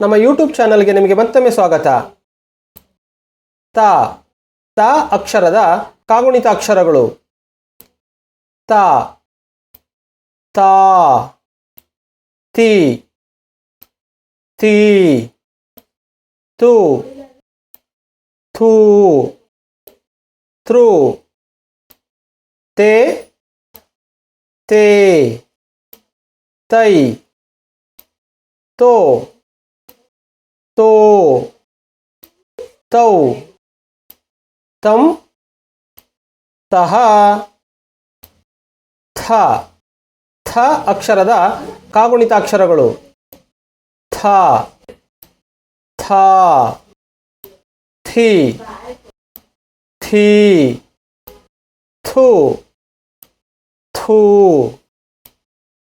ನಮ್ಮ ಯೂಟ್ಯೂಬ್ ಚಾನಲ್ಗೆ ನಿಮಗೆ ಮತ್ತೊಮ್ಮೆ ಸ್ವಾಗತ. ತ ತ ಅಕ್ಷರದ ಕಾಗುಣಿತ ಅಕ್ಷರಗಳು. ತ, ತಾ, ತಿ ತಿ, ತು ಥೂ ತ್ರು, ತೇ ತೇ, ತೈ, ತೋ. ತೋ ತೌ ತಂ ತಹ ಥ ಥ ಅಕ್ಷರದ ಕಾಗುಣಿತ ಅಕ್ಷರಗಳು. ಥ ಥ ಥಿ ಥಿ ಥು ಥೂ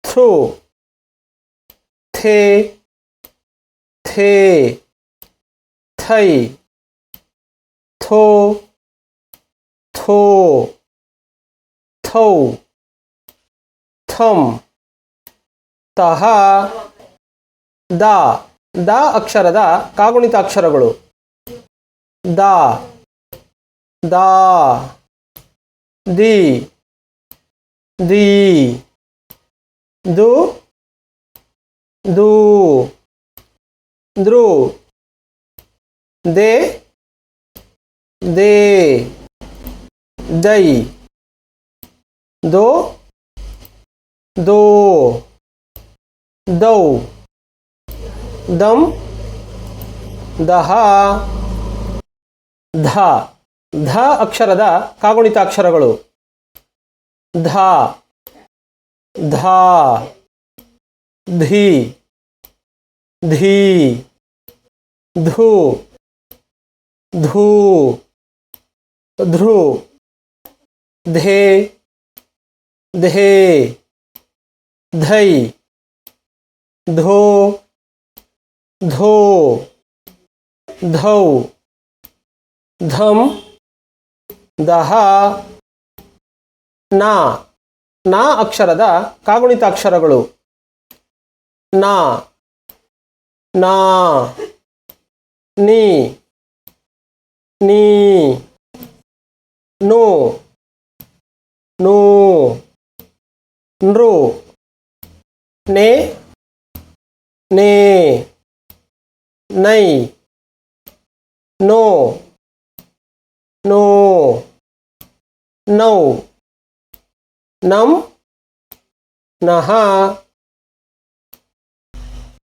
ಥು ಥೇ ಥೇ ಥೈ ಥೋ ಥೋ ಥೌ ಥಂ ತಹ ದ ದ ಅಕ್ಷರದ ಕಾಗುಣಿತ ಅಕ್ಷರಗಳು ದ ದಾ ದಿ ದಿ ದು ದು ಧ್ರು ದೇ ದೇ ದೈ ದೋ ದೋ, ದೌ, ದಂ, ದಹ, ಧ ಧ ಅಕ್ಷರದ ಕಾಗುಣಿತ ಅಕ್ಷರಗಳು ಧ ಧ, ಧಿ, ಧೀ ಧು ಧೂ ಧ್ರು ಧೇ ಧೇ धै धो धो धौ धम ದಹ ನಾ ನಾ ಅಕ್ಷರದ ಕಾಗುಣಿತ ಅಕ್ಷರಗಳು ನಾ ನಾ ನೀ ನೀ ನು ನೂ ನೃ ನೇ ನೇ ನೈ ನೋ ನೋ ನೌ ನಂ ನಹ